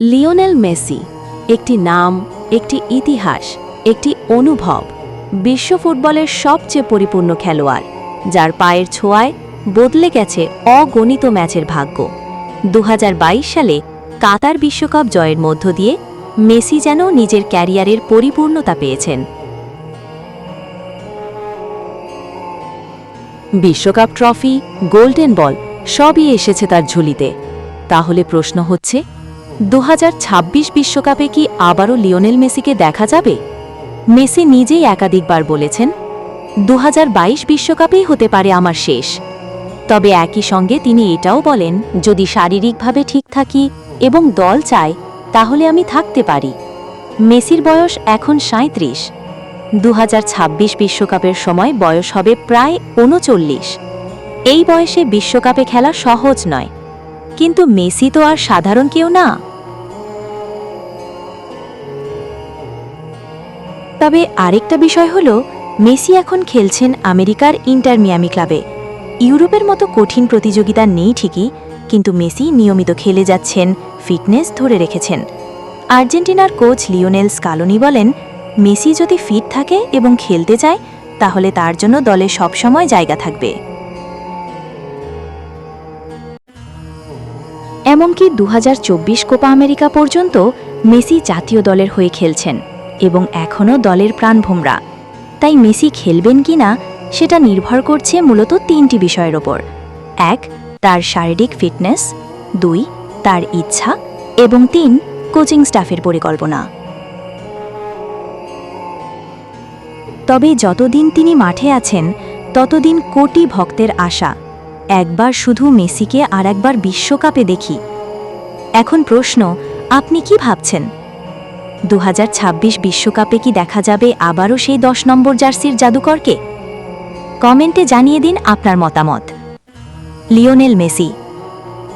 Lionel Messi, একটি নাম, একটি ইতিহাস, একটি অনুভব, বিশ্ব ফুটবলের সবচেয়ে পরিপূর্ণ খেলোয়াড়, যার পায়ের ছোঁয়ায় বদলে গেছে অগণিত ম্যাচের ভাগ্য। দু হাজার বাইশ সালে কাতার বিশ্বকাপ জয়ের মধ্য দিয়ে মেসি যেন নিজের ক্যারিয়ারের পরিপূর্ণতা পেয়েছেন। বিশ্বকাপ ট্রফি, গোল্ডেন বল, সবই এসেছে তার ঝুলিতে। তাহলে প্রশ্ন হচ্ছে দু বিশ্বকাপে কি আবারও লিওনেল মেসিকে দেখা যাবে? মেসি নিজেই একাধিকবার বলেছেন দু বিশ্বকাপেই হতে পারে আমার শেষ। তবে একই সঙ্গে তিনি এটাও বলেন, যদি শারীরিকভাবে ঠিক থাকি এবং দল চায়, তাহলে আমি থাকতে পারি। মেসির বয়স এখন সাঁত্রিশ দু বিশ্বকাপের সময় বয়স হবে প্রায় উনচল্লিশ। এই বয়সে বিশ্বকাপে খেলা সহজ নয়। কিন্তু মেসি তো আর সাধারণ কেউ না। তবে আরেকটা বিষয় হলো, মেসি এখন খেলছেন আমেরিকার ইন্টার মিয়ামি ক্লাবে। ইউরোপের মতো কঠিন প্রতিযোগিতা নেই ঠিকই, কিন্তু মেসি নিয়মিত খেলে যাচ্ছেন, ফিটনেস ধরে রেখেছেন। আর্জেন্টিনার কোচ লিওনেল স্কালোনি বলেন, মেসি যদি ফিট থাকে এবং খেলতে চায়, তাহলে তার জন্য দলে সবসময় জায়গা থাকবে। এমনকি দু হাজার চব্বিশ কোপা আমেরিকা পর্যন্ত মেসি জাতীয় দলের হয়ে খেলছেন। এবং এখনও দলের প্রাণভোমরা। তাই মেসি খেলবেন কিনা সেটা নির্ভর করছে মূলত তিনটি বিষয়ের ওপর। এক, তার শারীরিক ফিটনেস। দুই, তার ইচ্ছা। এবং তিন, কোচিং স্টাফের পরিকল্পনা। তবে যতদিন তিনি মাঠে আছেন, ততদিন কোটি ভক্তের আশা। একবার শুধু মেসিকে আর একবার বিশ্বকাপে দেখি। এখন প্রশ্ন, আপনি কি ভাবছেন? দু বিশ্বকাপে কি দেখা যাবে আবারও সেই দশ নম্বর জার্সির জাদুকরকে? কমেন্টে জানিয়ে দিন আপনার মতামত। Lionel Messi.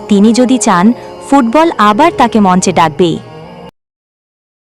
তিনি যদি চান, ফুটবল আবার তাকে মঞ্চে ডাকবেই।